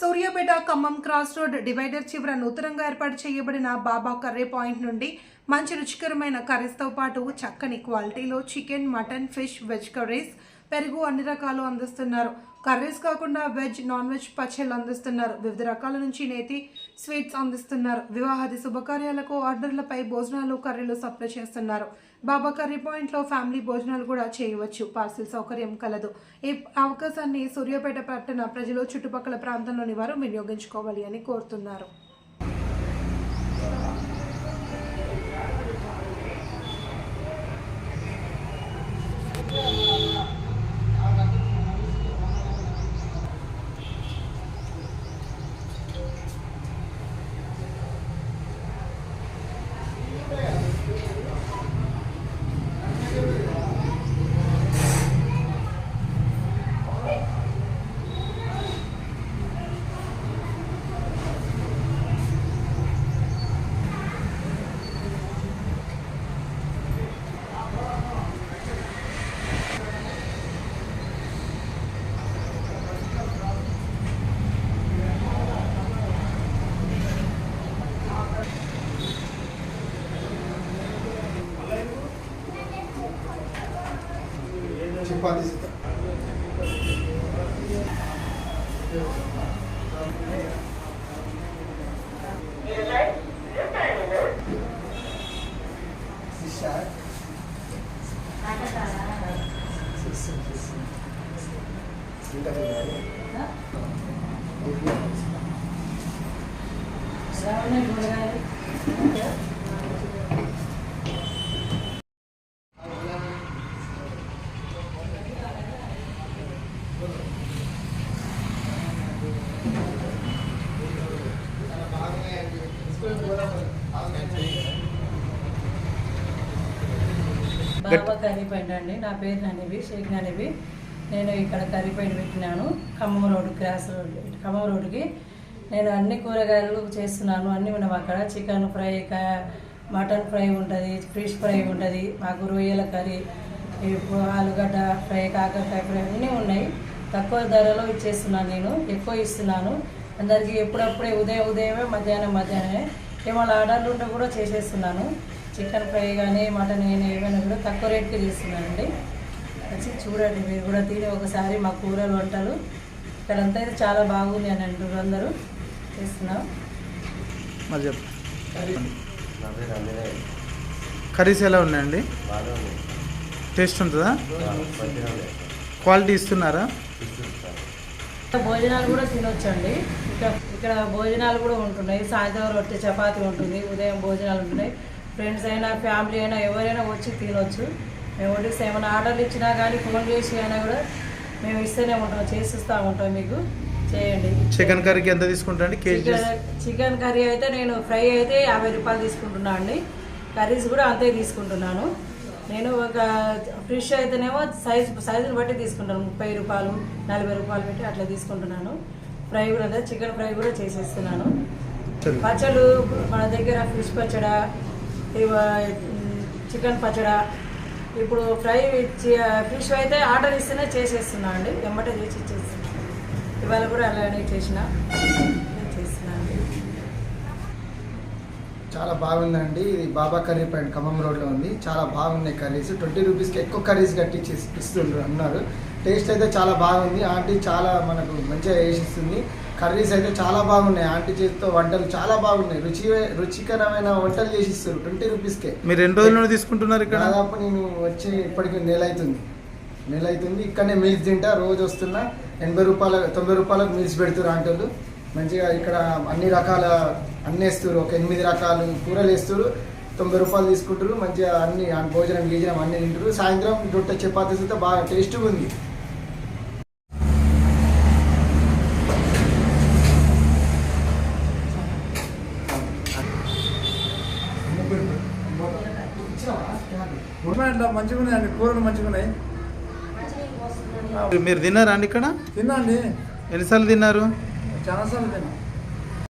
Suryapet Khammam cross road divider చివర నూతనంగా ఏర్పాటు చేయబడిన బాబా కర్రీ పాయింట్ నుండి మంచి రుచికరమైన కర్రీస్తో పాటు చక్కని క్వాలిటీలో chicken mutton fish veg curries పెరుగు అన్ని రకాలు అందిస్తున్నారు. కర్రీస్ కాకుండా వెజ్ నాన్ వెజ్ పచ్చళ్ళు అందిస్తున్నారు. వివిధ రకాల నుంచి నేతి స్వీట్స్ అందిస్తున్నారు. వివాహాది శుభకార్యాలకు ఆర్డర్లపై భోజనాలు కర్రీలు సప్లై చేస్తున్నారు. బాబా కర్రీ పాయింట్లో ఫ్యామిలీ భోజనాలు కూడా చేయవచ్చు. పార్సిల్ సౌకర్యం కలదు. ఈ అవకాశాన్ని సూర్యాపేట పట్టణ ప్రజలు చుట్టుపక్కల ప్రాంతంలోని వారు వినియోగించుకోవాలి అని కోరుతున్నారు. pode visitar. Fechar. Sim, sim, sim. Muita verdade. Não? Não. está não, não. బాబా కర్రీపైండ్ అండి నా పేరు ననివి షేక్ ననివి నేను ఇక్కడ కర్రీపైండ్ పెట్టినాను. Khammam road cross road Khammam రోడ్డుకి. నేను అన్ని కూరగాయలు చేస్తున్నాను. అన్నీ ఉన్నాం అక్కడ. చికెన్ ఫ్రై మటన్ ఫ్రై ఉంటుంది ఫిష్ ఫ్రై ఉంటుంది మాకు రొయ్యల కర్రీ ఆలుగడ్డ ఫ్రై కాకరకాయ ఫ్రై అన్నీ ఉన్నాయి. తక్కువ ధరలో ఇచ్చేస్తున్నాను నేను. ఎక్కువ ఇస్తున్నాను. అందరికీ ఎప్పుడప్పుడే ఉదయం ఉదయమే మధ్యాహ్నం మధ్యాహ్నమే. ఏమైనా ఆర్డర్లు ఉంటే కూడా చేసేస్తున్నాను. చికెన్ ఫ్రై కానీ మటన్ కానీ ఏమైనా కూడా తక్కువ రేట్కి చేస్తున్నానండి వచ్చి చూడండి మీరు కూడా తిని ఒకసారి మా కూరలు వంటలు. ఇక్కడంతా అయితే చాలా బాగుంది అని అంటారు అందరూ. చేస్తున్నాం. కర్రీస్ ఎలా ఉన్నాయండి? టేస్ట్ ఉంటుందా? క్వాలిటీ ఇస్తున్నారా? భోజనాలు కూడా తినొచ్చండి. ఇక్కడ ఇక్కడ భోజనాలు కూడా ఉంటున్నాయి. సాయంత్రం రొట్టె చపాతి ఉంటుంది ఉదయం భోజనాలు ఉంటున్నాయి. ఫ్రెండ్స్ అయినా ఫ్యామిలీ అయినా ఎవరైనా వచ్చి తినొచ్చు. మేము వడ్డిస్తే ఏమైనా ఆర్డర్లు ఇచ్చినా కానీ ఫోన్ చేసి అయినా కూడా మేము ఇస్తూనే ఉంటాం చేసిస్తూ ఉంటాం మీకు. చేయండి. చికెన్ కర్రీకి ఎంత తీసుకుంటారండి కేజీ చికెన్ కర్రీ అయితే నేను ఫ్రై అయితే యాభై రూపాయలు తీసుకుంటున్నాను అండి. కర్రీస్ కూడా అంతే తీసుకుంటున్నాను. నేను ఒక ఫిష్ అయితేనేమో సైజు సైజుని బట్టి తీసుకుంటాను. ముప్పై రూపాయలు నలభై రూపాయలు పెట్టి అట్లా తీసుకుంటున్నాను. ఫ్రై కూడా చికెన్ ఫ్రై కూడా చేసేస్తున్నాను. పచ్చళ్ళు మన దగ్గర ఫిష్ పచ్చడా చికెన్ పచ్చడా. ఇప్పుడు ఫ్రై ఫిష్ అయితే ఆర్డర్ ఇస్తేనే చేసేస్తున్నా అండి. వెంబటే చేసి ఇచ్చేస్తున్నాను ఇవాళ కూడా అలానే చేసిన. చాలా బాగుందండి. ఇది బాబా కర్రీ పాయింట్ ఖమ్మం రోడ్లో ఉంది. చాలా బాగున్నాయి కర్రీస్. ట్వంటీ రూపీస్కి ఎక్కువ కర్రీస్ కట్టించి ఇస్తుండ్రు అన్నారు. టేస్ట్ అయితే చాలా బాగుంది. ఆంటీ చాలా మనకు మంచిగా వేసిస్తుంది కర్రీస్ అయితే చాలా బాగున్నాయి. ఆంటీ చేతితో వంటలు చాలా బాగున్నాయి. రుచి రుచికరమైన వంటలు చేసిస్తారు. ట్వంటీ రూపీస్కే మీరు ఎన్ని రోజుల నుండి తీసుకుంటున్నారు ఇక్కడ? దాదాపు నేను వచ్చి ఇప్పటికి నెల అవుతుంది. నెల అవుతుంది. ఇక్కడనే మీల్స్ తింటా. రోజు వస్తున్నా ఎనభై రూపాయల తొంభై రూపాయలకు మీల్స్ పెడుతున్నారు ఆంటీలు. మంచిగా ఇక్కడ అన్ని రకాల అన్ని వేస్తారు. ఒక ఎనిమిది రకాలు కూరలు వేస్తారు. తొంభై రూపాయలు తీసుకుంటారు. మంచిగా అన్ని ఆ భోజనం గీజనం అన్ని తింటారు. సాయంత్రం రొట్టె చపాతీస్ అయితే బాగా టేస్ట్గా ఉంది. గవర్నమెంట్లో మంచిగా ఉన్నాయండి కూరలు మంచిగా ఉన్నాయి. మీరు తిన్నారా అండి ఇక్కడ? తిన్నాండి. ఎన్నిసార్లు తిన్నారు? చాలాసార్లు తిన్నా.